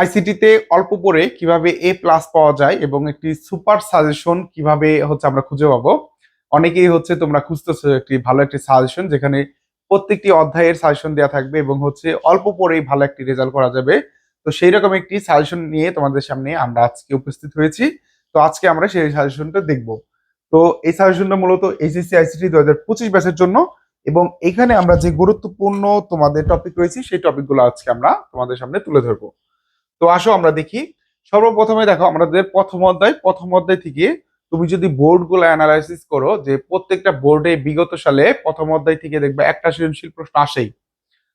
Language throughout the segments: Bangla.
আইসিটিতে অল্প পরে কীভাবে এ প্লাস পাওয়া যায় এবং একটি সুপার সাজেশন কীভাবে হচ্ছে আমরা খুঁজে পাবো। অনেকেই হচ্ছে তোমরা খুঁজতেছো একটি ভালো একটি সাজেশন যেখানে প্রত্যেকটি অধ্যায়ের সাজেশন দেওয়া থাকবে এবং হচ্ছে অল্প পরেই ভালো একটি রেজাল্ট করা যাবে। তো সেই রকম একটি সাজেশন নিয়ে তোমাদের সামনে আমরা আজকে উপস্থিত হয়েছি। তো আজকে আমরা সেই সাজেশনটা দেখব। তো এই সাজেশনটা মূলত এইচএসসি আইসিটি দু হাজার পঁচিশ ব্যাচের জন্য এবং এখানে আমরা যে গুরুত্বপূর্ণ তোমাদের টপিক রয়েছে, সেই টপিকগুলো আজকে আমরা তোমাদের সামনে তুলে ধরবো। তো আসো আমরা দেখি। সর্বপ্রথমে দেখো, আমাদের প্রথম অধ্যায় প্রথম অধ্যায় থেকে তুমি যদি বোর্ডগুলো অ্যানালাইসিস করো, যে প্রত্যেকটা বোর্ডে বিগত সালে প্রথম অধ্যায় থেকে দেখবে একটা সৃজনশীল প্রশ্ন আসেই।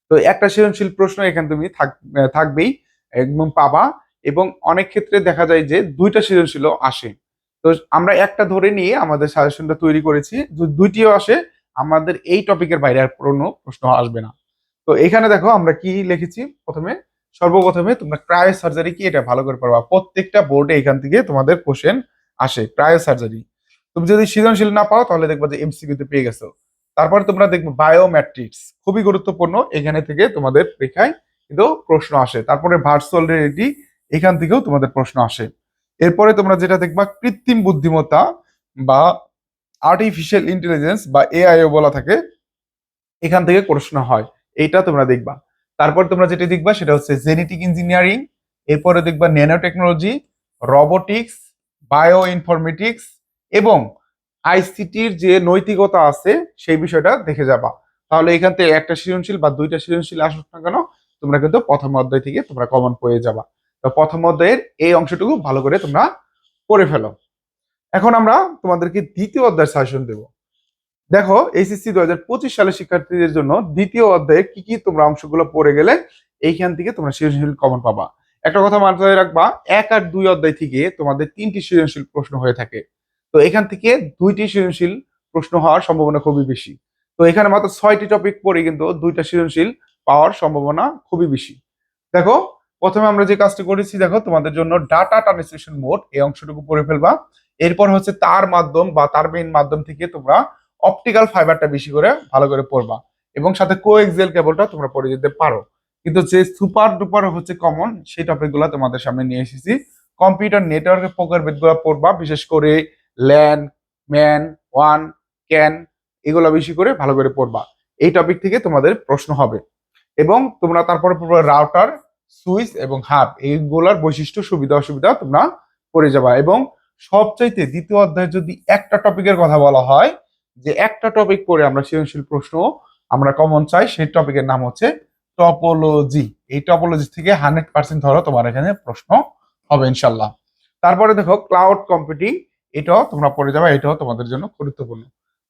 তো একটা সৃজনশীল প্রশ্ন এখানে তুমি থাক- থাকবেই, একদম পাবা এবং অনেক ক্ষেত্রে দেখা যায় যে দুইটা সৃজনশীল আসে। তো আমরা একটা ধরে নিয়ে আমাদের সাজেশনটা তৈরি করেছি দুইটিও আসে, আমাদের এই টপিকের বাইরে আর কোনো প্রশ্ন আসবে না। তো এখানে দেখো আমরা কি লিখেছি প্রথমে? সর্বপ্রথমে তোমরা ক্রায়ো সার্জারি কি এটা ভালো করে পারবা প্রত্যেকটা বোর্ডে এখান থেকে তোমাদের কোশ্চেন আসে ক্রায়ো সার্জারি তুমি যদি সৃজনশীল না পাও তাহলে দেখবা যে এমসিকিউ তে পেয়ে গেছো। তারপর তোমরা দেখবে বায়োমেট্রিক্স খুবই গুরুত্বপূর্ণ, এখানে থেকে তোমাদের পরীক্ষায় কিন্তু প্রশ্ন আসে। তারপরে ভার্চুয়াল রিয়েলিটি এখান থেকেও তোমাদের প্রশ্ন আসে। এরপরে তোমরা যেটা দেখবা, কৃত্রিম বুদ্ধিমত্তা বা আর্টিফিশিয়াল ইন্টেলিজেন্স বা এআইও বলা থাকে, এখান থেকে প্রশ্ন হয়। এইটা তোমরা দেখবা। তারপর তোমরা যেটা দেখবা সেটা হচ্ছে জেনেটিক ইঞ্জিনিয়ারিং এরপরে দেখবা nano technology robotics bio informatics এবং আইসিটির যে নৈতিকতা আছে সেই বিষয়টা দেখে যাবা। তাহলে এখান থেকে একটা সৃজনশীল বা দুইটা সৃজনশীল আসুক না কেন, তোমরা কিন্তু প্রথম অধ্যায় থেকে তোমরা কমন পেয়ে যাবা। তো প্রথম অধ্যায়ের এই অংশটুকু ভালো করে তোমরা পড়ে ফেলো। এখন আমরা তোমাদেরকে দ্বিতীয় অধ্যায় সাজেশন দেব। দেখো এইচএসসি দু হাজার পঁচিশ সালের শিক্ষার্থীদের জন্য দ্বিতীয় অধ্যায়ে কি কি তোমরা অংশগুলো পড়ে গেলে এইখান থেকে তোমরা সৃজনশীল কমন পাবা। একটা কথা মাথায় রাখবা, এক আর দুই অধ্যায় থেকে তোমাদের তিনটি সৃজনশীল প্রশ্ন হয়ে থাকে। তো এখান থেকে দুইটি সৃজনশীল প্রশ্ন হওয়ার সম্ভাবনা খুবই বেশি। তো এখানে মাত্র ছয়টি টপিক পড়ে কিন্তু দুইটা সৃজনশীল পাওয়ার সম্ভাবনা খুবই বেশি। দেখো, প্রথমে আমরা যে কাজটি করেছি, দেখো, তোমাদের জন্য ডাটা ট্রান্সলেশন মোড এই অংশটুকু পড়ে ফেলবা। এরপর হচ্ছে তার মাধ্যম বা তার মেইন মাধ্যম থেকে তোমরা অপটিক্যাল ফাইবারটা বেশি করে ভালো করে পড়বা এবং সাথে কো এক্সেল কেবলটা তোমরা পড়ে যেতে পারো। কিন্তু যে সুপার ডুপার হচ্ছে কমন সেই টপিকগুলো তোমাদের সামনে নিয়ে এসেছি। কম্পিউটার নেটওয়ার্কের প্রকারভেদগুলো পড়বা বিশেষ করে ল্যান ম্যান ওয়ান ক্যান এগুলো বেশি করে ভালো করে পড়বা এই টপিক থেকে তোমাদের প্রশ্ন হবে। এবং তোমরা তারপরে পড়বে রাউটার সুইচ এবং হাব এইগুলার বৈশিষ্ট্য, সুবিধা, অসুবিধা তোমরা পড়ে যাবা। এবং সবচাইতে দ্বিতীয় অধ্যায়ে যদি একটা টপিকের কথা বলা হয় যে একটা টপিক পড়ে আমরা সৃজনশীল প্রশ্ন আমরা কমন চাই, সেই টপিকের নাম হচ্ছে টপোলজি এই টপোলজি থেকে হান্ড্রেড পার্সেন্ট ধরো তোমার এখানে প্রশ্ন হবে ইনশাল্লাহ। তারপরে দেখো ক্লাউড কম্পিউটিং এটাও তোমরা পড়ে যাবে, এটাও তোমাদের জন্য গুরুত্বপূর্ণ।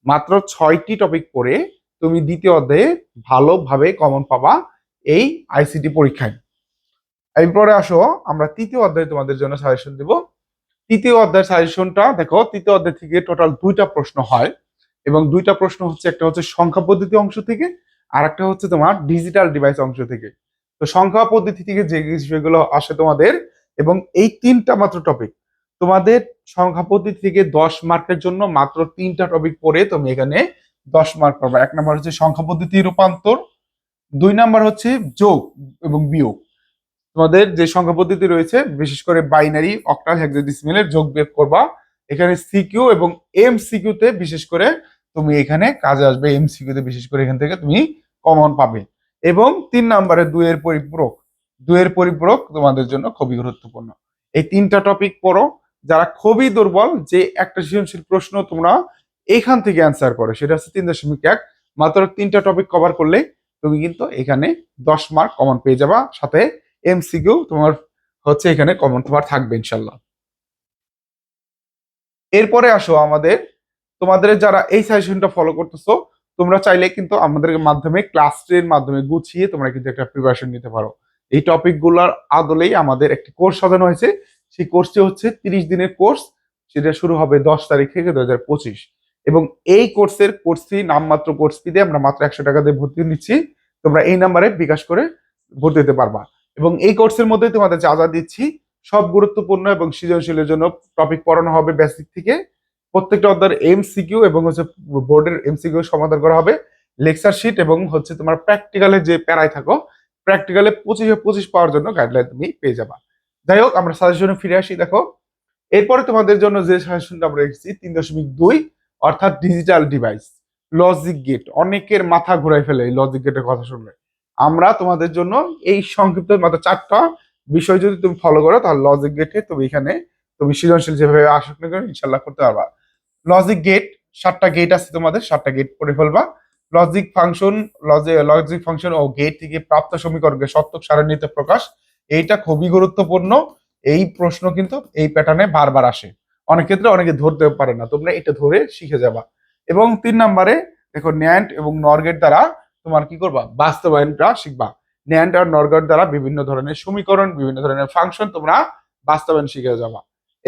মাত্র ছয়টি টপিক পড়ে তুমি দ্বিতীয় অধ্যায়ে ভালোভাবে কমন পাবা এই আইসিটি পরীক্ষায়। এরপরে আসো, আমরা তৃতীয় অধ্যায়ে তোমাদের জন্য সাজেশন দিব। তৃতীয় অধ্যায়ের সাজেশনটা দেখো, তৃতীয় অধ্যায় থেকে টোটাল দুইটা প্রশ্ন হয়। এবং দুইটা প্রশ্ন হচ্ছে, একটা হচ্ছে সংখ্যা পদ্ধতি অংশ থেকে, আর একটা হচ্ছে তোমার ডিজিটাল ডিভাইস অংশ থেকে। তো সংখ্যা পদ্ধতি থেকে যে বিষয়গুলো আসে তোমাদের, এবং এই তিনটা মাত্র টপিক তোমাদের সংখ্যা পদ্ধতি থেকে দশ মার্কের জন্য মাত্র তিনটা টপিক পড়ে তুমি এখানে দশ মার্ক পাবা। এক নম্বর হচ্ছে সংখ্যা পদ্ধতি রূপান্তর, দুই নাম্বার হচ্ছে যোগ এবং বিয়োগ। তোমাদের যে সংখ্যা পদ্ধতি রয়েছে, বিশেষ করে বাইনারি অক্টাল হেক্সাডেসিমেলের যোগ বিয়োগ করবা। এখানে সিকিউ এবং এম সিকিউতে বিশেষ করে তুমি এখানে কাজে আসবে এম সিকিউতে বিশেষ করে এখান থেকে তুমি কমন পাবে। এবং তিন নম্বরে দুইয়ের পরিপূরক। দুইয়ের পরিপূরক তোমাদের জন্য খুবই গুরুত্বপূর্ণ। এই তিনটা টপিক পড়ো। যারা খুবই দুর্বল, যে একটা সৃজনশীল প্রশ্ন তোমরা এখান থেকে অ্যান্সার করো, সেটা হচ্ছে তিন দশমিক এক। মাত্র তিনটা টপিক কভার করলে তুমি কিন্তু এখানে দশ মার্ক কমন পেয়ে যাবা। সাথে এমসিকিউ তোমার হচ্ছে এখানে কমন তোমার থাকবে ইনশাল্লাহ। এরপরে আসো আমাদের তোমাদের যারা এই সাজেশনটা ফলো করতেছো, তোমরা চাইলে কিন্তু আমাদের মাধ্যমে ক্লাস এর মাধ্যমে গুছিয়ে তোমরা কিন্তু একটা প্রিপারেশন নিতে পারো। এই টপিকগুলোর আদলেই আমাদের একটি কোর্স সাজানো হয়েছে। সেই কোর্সটি হচ্ছে তিরিশ দিনের কোর্স সেটা শুরু হবে দশ তারিখ থেকে দু পঁচিশ। এবং এই কোর্সের কোর্স ফি নামমাত্র কোর্স ফি দিয়ে আমরা মাত্র একশো টাকা দিয়ে ভর্তি নিচ্ছি। তোমরা এই নাম্বারে বিকাশ করে ভর্তি দিতে পারবা। এবং এই কোর্সের মধ্যে তোমাদের যা যা দিচ্ছি, সব গুরুত্বপূর্ণ এবং সৃজনশীলের জন্য টপিক পড়ানো হবে বেসিক থেকে। প্রত্যেকটা অধ্যায়ের এমসিকিউ এবং হচ্ছে বোর্ডের এমসিকিউ সমাধান করা হবে। লেকচার শিট এবং হচ্ছে তোমার প্র্যাকটিক্যালে যে প্যারায় থাকো প্র্যাকটিক্যালে পঁচিশে পঁচিশ পাওয়ার জন্য গাইডলাইন তুমি পেয়ে যাবা। যাই হোক, আমরা সাজেশনে ফিরে আসি, দেখো। এরপরে তোমাদের জন্য যে সাজেশনটা আমরা রেখেছি তিন দশমিক দুই, অর্থাৎ ডিজিটাল ডিভাইস লজিক গেট অনেকের মাথা ঘুরাই ফেলে এই লজিক গেটের কথা শুনলে। আমরা তোমাদের জন্য এই সংক্ষিপ্ত মাত্র চারটা বিষয় যদি তুমি ফলো করো, তাহলে লজিক গেটে তুমি এখানে তুমি সৃজনশীল যেভাবে আসক্ত করো ইনশাল্লাহ করতে পারবা। লজিক গেট সাতটা গেট আছে তোমাদের, সাতটা গেট করে ফেলবা। লজিক ফাংশন লজিক ফাংশন ও গেট থেকে প্রাপ্ত সমীকরণকে সত্যক সারণীতে প্রকাশ, এইটা খুবই গুরুত্বপূর্ণ। এই প্রশ্ন কিন্তু এই প্যাটার্নে বারবার আসে। অনেক ক্ষেত্রে অনেকে ধরতে পারে না, তোমরা এটা ধরে শিখে যাবা। এবং তিন নম্বরে, দেখো ন্যান্ড এবং নরগেট দ্বারা তোমার কি করবা? বাস্তবায়নটা শিখবা। ন্যান্ড আর নরগেট দ্বারা বিভিন্ন ধরনের সমীকরণ, বিভিন্ন ধরনের ফাংশন তোমরা বাস্তবায়ন শিখে যাবা।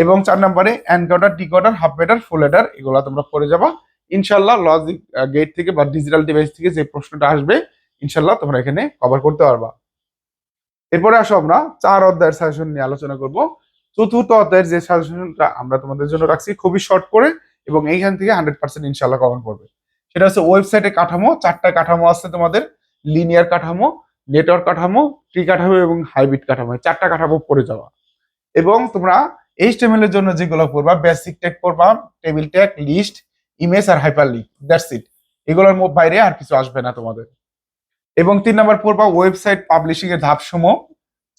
এবং চার নম্বরে encoder decoder half adder full adder এগুলো তোমরা পড়ে যাবা। ইনশাল্লাহ লজিক গেট থেকে বা ডিজিটাল ডিভাইস থেকে যে প্রশ্নটা আসবে ইনশাল্লাহ তোমরা এখানে কভার করতে পারবা। এরপরে আসো আমরা চার অধ্যায়ের সাজেশন নিয়ে আলোচনা করব। চতুর্থ অধ্যায়ের যে সাজেশনটা আমরা তোমাদের জন্য রাখছি, খুবই শর্ট করে এবং এইখান থেকে হান্ড্রেড পার্সেন্ট ইনশাল্লাহ কভার করবে। সেটা হচ্ছে ওয়েবসাইটে কাঠামো, চারটা কাঠামো আছে তোমাদের লিনিয়ার কাঠামো নেটওয়ার্ক কাঠামো ট্রি কাঠামো এবং হাইব্রিড কাঠামো চারটা কাঠামো পড়ে যাওয়া এবং তোমরা এইচটিএমএল এর জন্য যেগুলো পড়বা বেসিক ট্যাগ পড়বা টেবিল ট্যাগ লিস্ট ইমেজ আর হাইপার লিঙ্ক দ্যাটস ইট এগুলোর বাইরে আর কিছু আসবে না তোমাদের। এবং তিন নম্বর পড়বা ওয়েবসাইট পাবলিশিং এর ধাপ সমূহ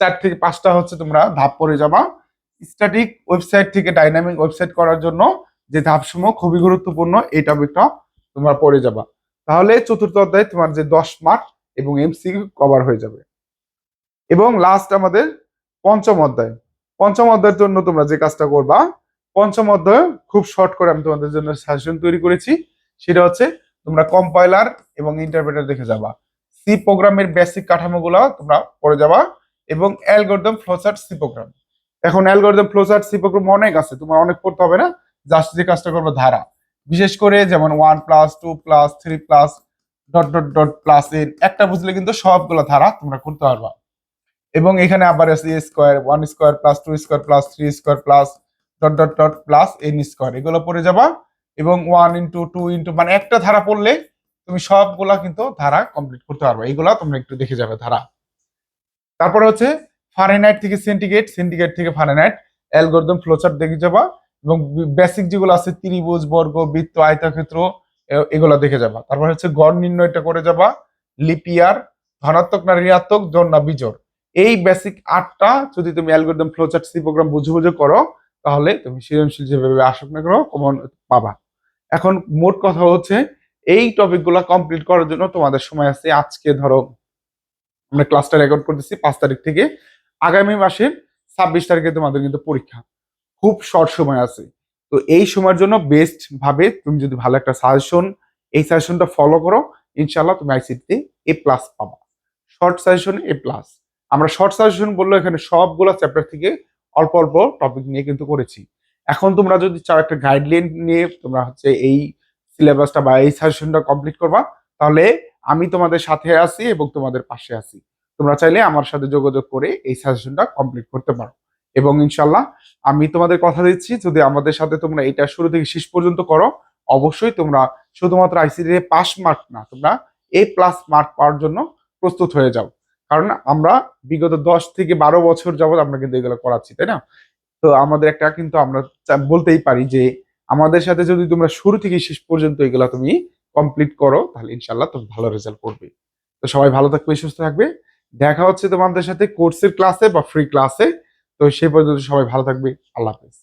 চার থেকে পাঁচটা হচ্ছে তোমরা ধাপ পড়ে যাবা। স্ট্যাটিক ওয়েবসাইট থেকে ডাইনামিক ওয়েবসাইট করার জন্য যে ধাপ সমূহ খুবই গুরুত্বপূর্ণ এই টপিকটা তোমরা পড়ে যাবা। তাহলে চতুর্থ অধ্যায় তোমার যে দশ মার্ক এবং এমসিকিউ কভার হয়ে যাবে। এবং লাস্ট আমাদের পঞ্চম অধ্যায়। পঞ্চম অধ্যায়ের জন্য তোমরা যে কাজটা করবা, পঞ্চম অধ্যায় খুব শর্ট করে আমি তোমাদের জন্য সাজেশন তৈরি করেছি। সেটা হচ্ছে তোমরা কম্পাইলার এবং ইন্টারপ্রেটার দেখে যাবা। সি প্রোগ্রামের বেসিক কাঠামোগুলো তোমরা পড়ে যাবা এবং অ্যালগোরিদম ফ্লোচার্ট সি প্রোগ্রাম এখন অ্যালগোরিদম ফ্লোচার্ট সি প্রোগ্রাম অনেক আছে, তোমার অনেক পড়তে হবে না জাস্ট যে কাজটা করবে ধারা। বিশেষ করে যেমন one plus two plus three plus dot dot dot plus N একটা বুঝলে কিন্তু সবগুলো ধারা তোমরা করতে পারবা। এবং এখানে আবার আছে square one square plus two square plus three square plus dot dot dot plus N square এগুলো পড়ে যাবা এবং ওয়ান ইন্টু টু ইন্টু মানে একটা ধারা পড়লে তুমি সবগুলা কিন্তু ধারা কমপ্লিট করতে পারবে। এগুলা তোমরা একটু দেখে যাবে ধারা। তারপরে হচ্ছে ফারেনহাইট থেকে সেন্টিগ্রেড সেন্টিগ্রেড থেকে ফারেনহাইট অ্যালগোরিদম ফ্লোচার্ট দেখে যাবা এবং বেসিক যেগুলো আছে ত্রিভুজ, বর্গ, বৃত্ত, আয়তক্ষেত্র এগুলো দেখে যাবা। তারপর হচ্ছে গড় নির্ণয়টা করে যাবা। লিপিয়ার, ধনাত্মক না ঋণাত্মক জোর না বিজোড়। এই বেসিক আটটা যদি তুমি অ্যালগোরিদম ফ্লোচার্ট সি প্রোগ্রাম বুঝে বুঝে করো, তাহলে তুমি সৃজনশীল যেভাবে আসুক না করো কমন পাবা। এখন মোট কথা হচ্ছে, এই টপিকগুলো কমপ্লিট করার জন্য তোমাদের সময় আছে। আজকে ধরো, আমরা ক্লাসটা রেকর্ড করতেছি পাঁচ তারিখ থেকে। আগামী মাসের ছাব্বিশ তারিখে তোমাদের কিন্তু পরীক্ষা। খুব শর্ট সময় আছে। তো এই সময়ের জন্য বেস্ট ভাবে তুমি যদি ভালো একটা সাজেশন এই সাজেশনটা ফলো করো ইনশাল্লাহ তুমি আইসিটিতে এ প্লাস পাবা। শর্ট সাজেশন এ প্লাস আমরা শর্ট সাজেশন বলল এখানে সবগুলো চ্যাপ্টার থেকে অল্প অল্প টপিক নিয়ে কিন্তু করেছি। এখন তোমরা যদি চাও একটা গাইডলাইন নিয়ে তোমরা হচ্ছে এই সিলেবাসটা বা এই সাজেশনটা কমপ্লিট করবা, তাহলে আমি তোমাদের সাথে আছি এবং তোমাদের পাশে আছি। তোমরা চাইলে আমার সাথে যোগাযোগ করে এই সাজেশনটা কমপ্লিট করতে পারো। এবং ইনশাল্লাহ আমি তোমাদের কথা দিচ্ছি, যদি আমাদের সাথে তোমরা এটা শুরু থেকে শেষ পর্যন্ত করো, অবশ্যই তোমরা শুধুমাত্র আইসিডি পাস মার্ক না, তোমরা এ প্লাস মার্ক পাওয়ার জন্য প্রস্তুত হয়ে যাও। কারণ আমরা বিগত দশ থেকে বারো বছর যাবত আমরা কিন্তু এগুলো করাচ্ছি, তাই না? তো আমাদের একটা কিন্তু আমরা বলতেই পারি যে আমাদের সাথে যদি তোমরা শুরু থেকে শেষ পর্যন্ত এগুলো তুমি কমপ্লিট করো, তাহলে ইনশাল্লাহ তুমি ভালো রেজাল্ট করবে। তো সবাই ভালো থাকবে, সুস্থ থাকবে। দেখা হচ্ছে তোমাদের সাথে কোর্সের ক্লাসে বা ফ্রি ক্লাসে তো সেই পর্যন্ত সবাই ভালো থাকবে। আল্লাহ হাফেজ।